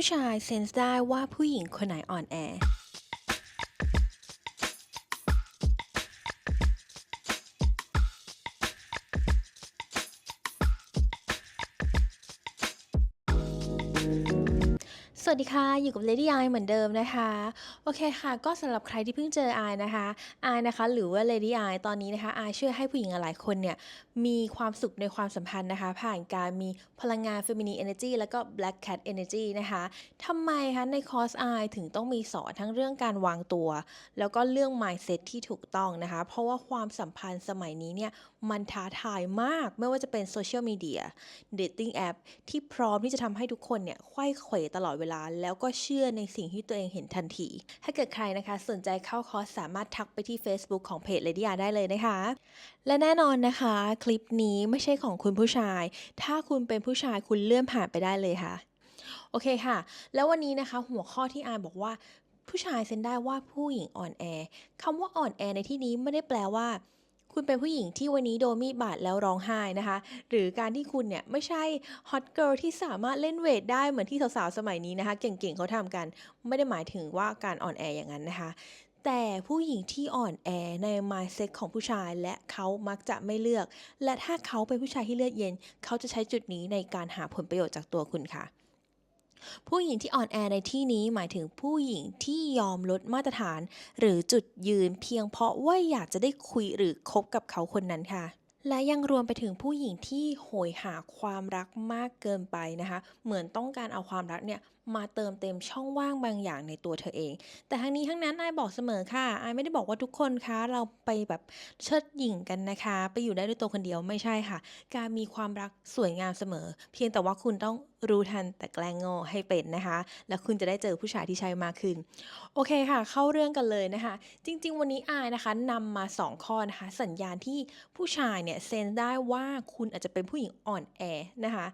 ผู้ชายเซนส์ได้ว่าผู้หญิงคนไหนอ่อนแอ สวัสดีค่ะ อยู่กับ Lady I เหมือนเดิมนะคะ โอเคค่ะ ก็สำหรับใครที่เพิ่งเจออายนะคะอายนะคะ หรือว่า Lady I ตอนนี้นะคะอายเชื่อให้ผู้หญิงหลายคนเนี่ย มีความสุขในความสัมพันธ์นะคะ ผ่านการมีพลังงาน Feminine Energy แล้วก็ Black Cat Energy นะคะทำไมคะ ในคอร์สอายถึงต้องมีสอนทั้งเรื่องการวางตัว แล้วก็เรื่อง mindset ที่ถูกต้องนะคะ เพราะว่าความสัมพันธ์สมัยนี้เนี่ย มันท้าทายมาก ไม่ว่าจะเป็นโซเชียลมีเดียเดทติ้งแอปที่พร้อมที่จะทำให้ทุกคนเนี่ยไขว้เขวตลอดเวลาแล้วก็เชื่อในสิ่งที่ตัวเองเห็นทันที ถ้าเกิดใครนะคะ สนใจเข้าคอร์สสามารถทักไปที่ Facebook ของเพจ Lady R ได้เลยนะคะ และแน่นอนนะคะ คลิปนี้ไม่ใช่ของคุณผู้ชาย ถ้าคุณเป็นผู้ชายคุณเลื่อนผ่านไปได้เลยค่ะ โอเคค่ะ แล้ววันนี้นะคะ หัวข้อที่อายบอกว่า ผู้ชายเซนได้ว่าผู้หญิงอ่อนแอคำว่าอ่อนแอในที่นี้ไม่ได้แปลว่า คุณเป็นผู้หญิงที่วันนี้โดนมีดบาดแล้วร้องไห้นะคะ หรือการที่คุณเนี่ยไม่ใช่ฮอตเกิร์ลที่สามารถเล่นเวทได้เหมือนที่สาวๆสมัยนี้นะคะ เก่งๆเขาทำกัน ไม่ได้หมายถึงว่าการอ่อนแออย่างนั้นนะคะแต่ผู้หญิงที่อ่อนแอใน mindset ของผู้ชายและเขามักจะไม่เลือก และถ้าเขาเป็นผู้ชายที่เลือดเย็น เขาจะใช้จุดนี้ในการหาผลประโยชน์จากตัวคุณค่ะ ผู้หญิงที่อ่อนแอในที่นี้หมายถึงผู้หญิงที่ยอมลดมาตรฐาน หรือจุดยืนเพียงเพราะว่าอยากจะได้คุยหรือคบกับเขาคนนั้นค่ะ และยังรวมไปถึงผู้หญิงที่โหยหาความรักมากเกินไปนะคะ เหมือนต้องการเอาความรักเนี่ยมาเติมเต็มช่องว่างบางอย่างในตัวเธอเอง แต่ทั้งนี้ทั้งนั้นไอายบอกเสมอค่ะไอไม่ได้บอกว่าทุกคนคะเราไปแบบเชิดหยิ่งกันนะคะ ไปอยู่ได้ด้วยตัวคนเดียวไม่ใช่ค่ะ การมีความรักสวยงามเสมอ เพียงแต่ว่าคุณต้องรู้ทันแต่แกล้งโง่ให้เป็นนะคะ แล้วคุณจะได้เจอผู้ชายที่ใช่มากขึ้น โอเคค่ะ เข้าเรื่องกันเลยนะคะ จริง ๆ วันนี้อายนะคะนำมา 2 ข้อนะคะ สัญญาณที่ผู้ชายเนี่ยเซนได้ว่าคุณอาจจะเป็นผู้หญิงอ่อนแอนะคะ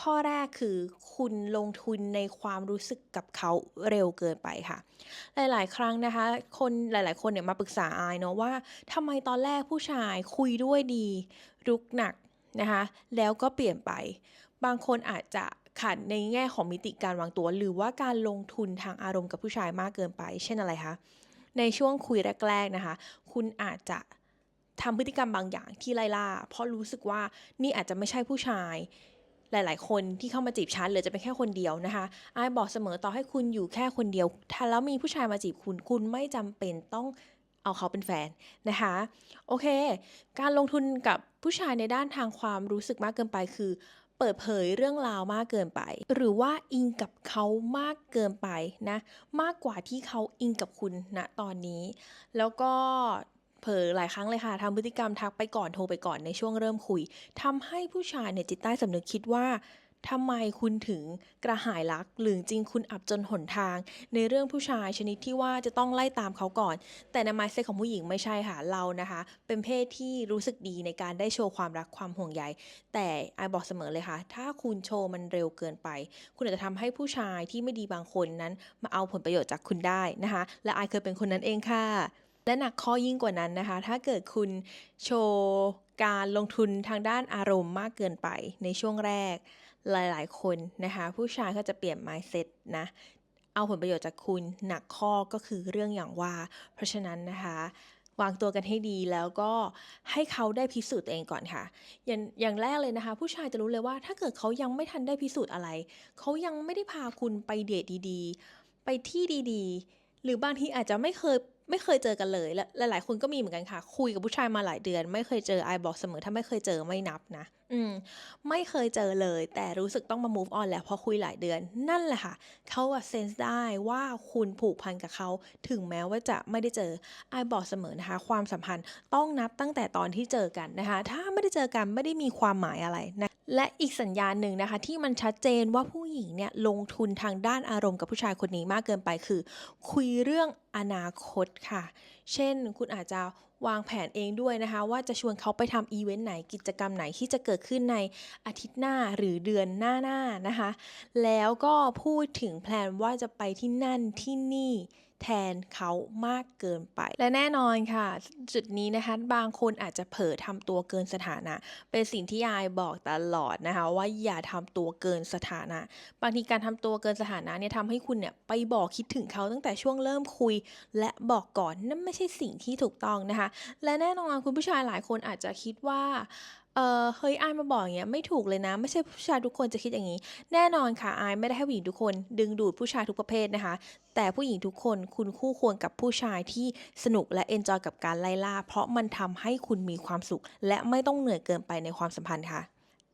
ข้อแรกคือคุณลงทุนในความรู้สึกกับเขาเร็วเกินไปค่ะ หลาย ๆ ครั้งนะคะ คนหลาย ๆ คนเนี่ยมาปรึกษาอายเนาะว่าทำไมตอนแรกผู้ชายคุยด้วยดีรุกหนักนะคะแล้วก็เปลี่ยนไป บางคนอาจจะ ขาดในแง่ของมิติการวางตัว หรือว่าการลงทุนทางอารมณ์กับผู้ชายมากเกินไป เช่นอะไรคะในช่วงคุยแรก ๆนะคะ คุณอาจจะทำพฤติกรรมบางอย่างที่ไล่ล่า เพราะรู้สึกว่านี่อาจจะไม่ใช่ผู้ชายหลาย ๆ คนที่เข้ามาจีบฉันหรือจะเป็นแค่คนเดียวนะคะไอายบอกเสมอต่อให้คุณอยู่แค่คนเดียว ถ้าแล้วมีผู้ชายมาจีบคุณ คุณไม่จำเป็นต้องเอาเขาเป็นแฟนนะคะ โอเค การลงทุนกับผู้ชายในด้านทางความรู้สึกมากเกินไปคือ เปิดเผยเรื่องราวมากเกินไป หรือว่าอิงกับเขามากเกินไปนะมากกว่าที่เขาอิงกับคุณณตอนนี้ แล้วก็เผลอหลายครั้งเลยค่ะทำพฤติกรรมทักไปก่อนโทรไปก่อนในช่วงเริ่มคุยทำให้ผู้ชายเนี่ยจิตใต้สำนึกคิดว่า ทำไมคุณถึงกระหายรัก หรือจริงคุณอับจนหนทาง ในเรื่องผู้ชายชนิดที่ว่าจะต้องไล่ตามเขาก่อน แต่ในมายเซ็ตของผู้หญิงไม่ใช่ค่ะเรานะคะ เป็นเพศที่รู้สึกดีในการได้โชว์ความรักความห่วงใย แต่ไอบอกเสมอเลยค่ะ ถ้าคุณโชว์มันเร็วเกินไป คุณอาจจะทำให้ผู้ชายที่ไม่ดีบางคนนั้น มาเอาผลประโยชน์จากคุณได้นะคะ และไอเคยเป็นคนนั้นเองค่ะและหนักข้อยิ่งกว่านั้นนะคะ ถ้าเกิดคุณโชว์การลงทุนทางด้านอารมณ์มากเกินไปในช่วงแรก หลาย ๆ คนนะคะ ผู้ชายก็จะเปลี่ยน mindset นะเอาผลประโยชน์จากคุณหนักข้อก็คือเรื่องอย่างว่า เพราะฉะนั้นนะคะ วางตัวกันให้ดีแล้วก็ให้เขาได้พิสูจน์ตัวเองก่อนค่ะ อย่างอย่างแรกเลยนะคะ ผู้ชายจะรู้เลยว่า ถ้าเกิดเขายังไม่ทันได้พิสูจน์อะไร เขายังไม่ได้พาคุณไปเดทดีๆ ไปที่ดีๆ หรือบางทีอาจจะไม่เคยไม่เคยเจอกันเลยและหลายๆคนก็มีเหมือนกันค่ะ คุยกับผู้ชายมาหลายเดือน ไม่เคยเจอไอบอกเสมอถ้าไม่เคยเจอไม่นับนะ อืม ไม่เคยเจอเลย แต่รู้สึกต้องมา move on แล้วเพราะคุยหลายเดือน นั่นแหละค่ะ เขาอะเซนส์ได้ว่าคุณผูกพันกับเขา ถึงแม้ว่าจะไม่ได้เจอไอบอกเสมอนะคะ ความสัมพันธ์ต้องนับตั้งแต่ตอนที่เจอกันนะคะ ถ้าไม่ได้เจอกันไม่ได้มีความหมายอะไรนะ และอีกสัญญาณหนึ่งนะคะ ที่มันชัดเจนว่าผู้หญิงเนี่ยลงทุนทางด้านอารมณ์กับผู้ชายคนนี้มากเกินไปคือ คุยเรื่องอนาคตค่ะ เช่น คุณอาจจะ วางแผนเองด้วยนะคะ ว่าจะชวนเขาไปทำอีเวนต์ไหนกิจกรรมไหนที่จะเกิดขึ้นในอาทิตย์หน้าหรือเดือนหน้าๆนะคะ แล้วก็พูดถึงแพลนว่าจะไปที่นั่นที่นี่ แทนเขามากเกินไป และแน่นอนค่ะ จุดนี้นะคะบางคนอาจจะเผลอทำตัวเกินสถานะ เป็นสิ่งที่อายบอกตลอดนะคะว่าอย่าทำตัวเกินสถานะ บางทีการทำตัวเกินสถานะเนี่ยทำให้คุณเนี่ยไปบอกคิดถึงเขาตั้งแต่ช่วงเริ่มคุย และบอกก่อนนั่นไม่ใช่สิ่งที่ถูกต้องนะคะ และแน่นอนคุณผู้ชายหลายคนอาจจะคิดว่า เออ เฮ้ย อายมาบอกอย่างเงี้ยไม่ถูกเลยนะ ไม่ใช่ผู้ชายทุกคนจะคิดอย่างนี้ แน่นอนค่ะ อายไม่ได้ให้ผู้หญิงทุกคน ดึงดูดผู้ชายทุกประเภทนะคะ แต่ผู้หญิงทุกคนคุณคู่ควรกับผู้ชายที่สนุกและเอนจอยกับการไล่ล่า เพราะมันทำให้คุณมีความสุข และไม่ต้องเหนื่อยเกินไปในความสัมพันธ์ค่ะ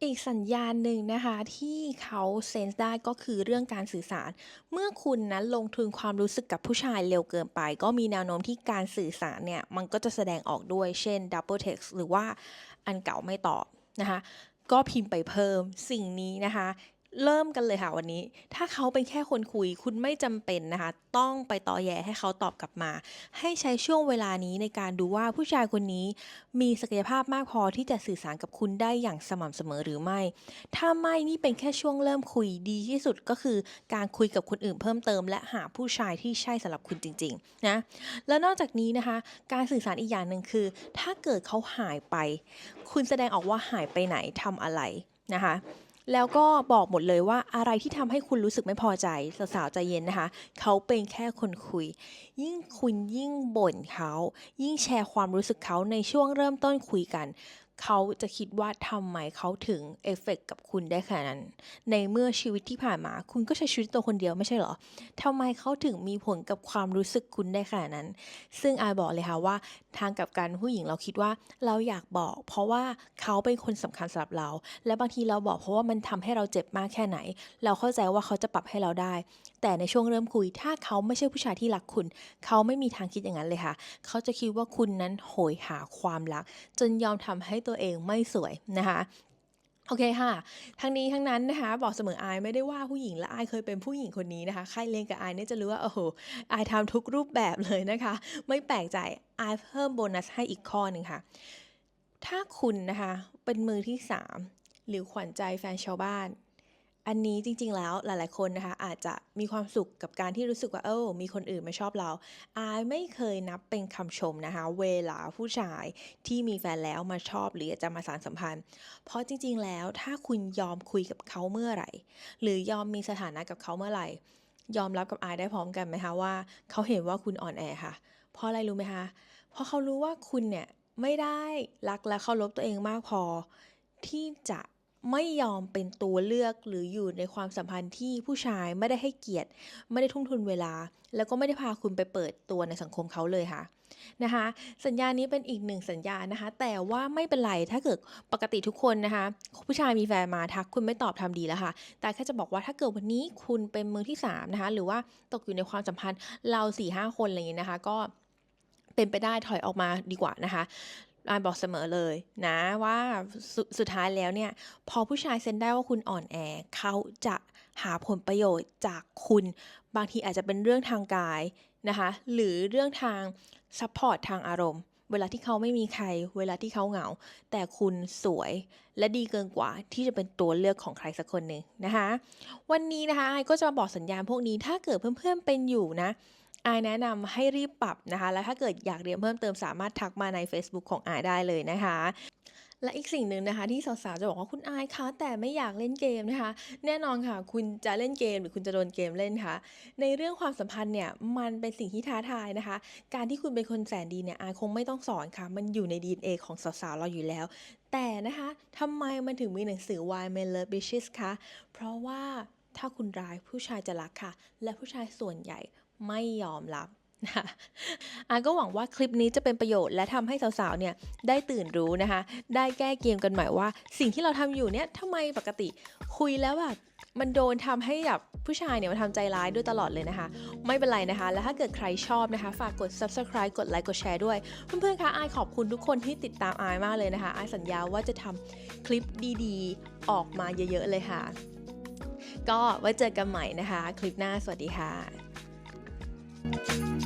อีกสัญญาณหนึ่งนะคะที่เขาเซนส์ได้ก็คือเรื่องการสื่อสาร เมื่อคุณนั้นลงทุนความรู้สึกกับผู้ชายเร็วเกินไป ก็มีแนวโน้มที่การสื่อสารเนี่ย มันก็จะแสดงออกด้วยเช่น double text หรือว่าอันเก่าไม่ตอบนะคะ ก็พิมพ์ไปเพิ่มสิ่งนี้นะคะ เริ่มกันเลยค่ะวันนี้ ถ้าเขาเป็นแค่คนคุย คุณไม่จำเป็นนะคะ ต้องไปต่อแย่ให้เขาตอบกลับมา ให้ใช้ช่วงเวลานี้ในการดูว่าผู้ชายคนนี้ มีศักยภาพมากพอที่จะสื่อสารกับคุณได้อย่างสม่ำเสมอหรือไม่ ถ้าไม่นี่เป็นแค่ช่วงเริ่มคุยดีที่สุดก็คือ การคุยกับคนอื่นเพิ่มเติม และหาผู้ชายที่ใช่สำหรับคุณจริงๆนะแล้วนอกจากนี้นะคะ การสื่อสารอีกอย่างหนึ่งคือ ถ้าเกิดเขาหายไป คุณแสดงออกว่าหายไปไหนทำอะไรนะคะ แล้วก็บอกหมดเลยว่าอะไรที่ทำให้คุณรู้สึกไม่พอใจสาวๆใจเย็นนะคะ เขาเป็นแค่คนคุย ยิ่งคุณยิ่งบ่นเขา ยิ่งแชร์ความรู้สึกเขาในช่วงเริ่มต้นคุยกัน เขาจะคิดว่าทำไมเขาถึงเอฟเฟกต์กับคุณได้ขนาดนั้น ในเมื่อชีวิตที่ผ่านมา คุณก็ใช้ชีวิตตัวคนเดียวไม่ใช่หรอทำไมเขาถึงมีผลกับความรู้สึกคุณได้ขนาดนั้น ซึ่งอาบอกเลยค่ะว่าทางกับกันผู้หญิงเราคิดว่าเราอยากบอก เพราะว่าเขาเป็นคนสำคัญสำหรับเรา และบางทีเราบอกเพราะว่ามันทำให้เราเจ็บมากแค่ไหน เราเข้าใจว่าเขาจะปรับให้เราได้แต่ในช่วงเริ่มคุย ถ้าเขาไม่ใช่ผู้ชายที่รักคุณ เขาไม่มีทางคิดอย่างนั้นเลยค่ะ เขาจะคิดว่าคุณนั้นโหยหาความรัก จนยอมทำให้ตัวเองไม่สวยนะคะโอเคค่ะ ทั้งนี้ทั้งนั้นนะคะ บอกเสมออายไม่ได้ว่าผู้หญิงและอายเคยเป็นผู้หญิงคนนี้นะคะ ใครเรียนกับอายเนี่ยจะรู้ว่าโอ้โหอายทำทุกรูปแบบเลยนะคะ ไม่แปลกใจอายเพิ่มโบนัสให้อีกข้อหนึ่งค่ะ ถ้าคุณนะคะเป็นมือที่สามหรือขวัญใจแฟนชาวบ้าน อันนี้จริงๆแล้วหลายๆคนนะคะอาจจะมีความสุขกับการที่รู้สึกว่าเออมีคนอื่นมาชอบเราอายไม่เคยนับเป็นคำชมนะคะ เวลาผู้ชายที่มีแฟนแล้วมาชอบหรือจะมาสานสัมพันธ์ เพราะจริงๆแล้วถ้าคุณยอมคุยกับเขาเมื่อไหร่ หรือยอมมีสถานะกับเขาเมื่อไหร่ ยอมรับกับอายได้พร้อมกันไหมคะว่าเขาเห็นว่าคุณอ่อนแอค่ะ เพราะอะไรรู้ไหมคะเพราะเขารู้ว่าคุณเนี่ยไม่ได้รักและเคารพตัวเองมากพอที่จะ ไม่ยอมเป็นตัวเลือกหรืออยู่ในความสัมพันธ์ที่ผู้ชายไม่ได้ให้เกียรติ ไม่ได้ทุ่มทุนเวลา แล้วก็ไม่ได้พาคุณไปเปิดตัวในสังคมเขาเลยค่ะนะคะ สัญญานี้เป็นอีกหนึ่งสัญญานะคะ แต่ว่าไม่เป็นไรถ้าเกิดปกติทุกคนนะคะ ผู้ชายมีแฟนมาทักคุณไม่ตอบทำดีแล้วค่ะ แต่แค่จะบอกว่าถ้าเกิดวันนี้คุณเป็นมือที่สามนะคะหรือว่าตกอยู่ในความสัมพันธ์เราสี่ห้าคนอะไรอย่างนี้นะคะ ก็เป็นไปได้ถอยออกมาดีกว่านะคะ อานบอกเสมอเลยนะว่าสสุดท้ายแล้วเนี่ย พอผู้ชายเซนได้ว่าคุณอ่อนแอเขาจะหาผลประโยชน์จากคุณ บางทีอาจจะเป็นเรื่องทางกายนะคะ หรือเรื่องทางซัพพอร์ตทางอารมณ์ เวลาที่เขาไม่มีใคร เวลาที่เขาเหงา แต่คุณสวยและดีเกินกว่าที่จะเป็นตัวเลือกของใครสักคนหนึ่งนะคะ วันนี้นะคะไอก็จะมาบอกสัญญาณพวกนี้ถ้าเกิดเพื่อนๆเป็นอยู่นะ อายแนะนำให้รีบปรับนะคะ และถ้าเกิดอยากเรียนเพิ่มเติมสามารถทักมาใน Facebook ของอายได้เลยนะคะและอีกสิ่งหนึ่งนะคะที่สาวๆจะบอกว่าคุณอายคะแต่ไม่อยากเล่นเกมนะคะ แน่นอนค่ะ คุณจะเล่นเกมหรือคุณจะโดนเกมเล่นคะในเรื่องความสัมพันธ์เนี่ยมันเป็นสิ่งที่ท้าทายนะคะ การที่คุณเป็นคนแสนดีเนี่ยอายคงไม่ต้องสอนค่ะ มันอยู่ใน DNA ของสาวๆเราอยู่แล้ว แต่นะคะทำไมมันถึงมีหนังสือ Why Men Love Bitches คะเพราะว่าถ้าคุณร้ายผู้ชายจะรักค่ะ และผู้ชายส่วนใหญ่ ไม่ยอมรับนะคะอาก็หวังว่าคลิปนี้จะเป็นประโยชน์และทำให้สาวๆ เนี่ยได้ตื่นรู้นะคะ ได้แก้เกมกันใหม่ว่า สิ่งที่เราทำอยู่เนี่ยทำไมปกติคุยแล้วแบบมันโดนทำให้แบบผู้ชายเนี่ยมาทำใจร้ายด้วยตลอดเลยนะคะ ไม่เป็นไรนะคะ แล้วถ้าเกิดใครชอบนะคะ ฝากกด subscribe กดไลค์กดแชร์ด้วย เพื่อนๆ คะอายขอบคุณทุกคนที่ติดตามอายมากเลยนะคะอายสัญญาว่าจะทำคลิปดีๆ ออกมาเยอะๆเลยค่ะ ก็ไว้เจอกันใหม่นะคะ คลิปหน้าสวัสดีค่ะ Thank you.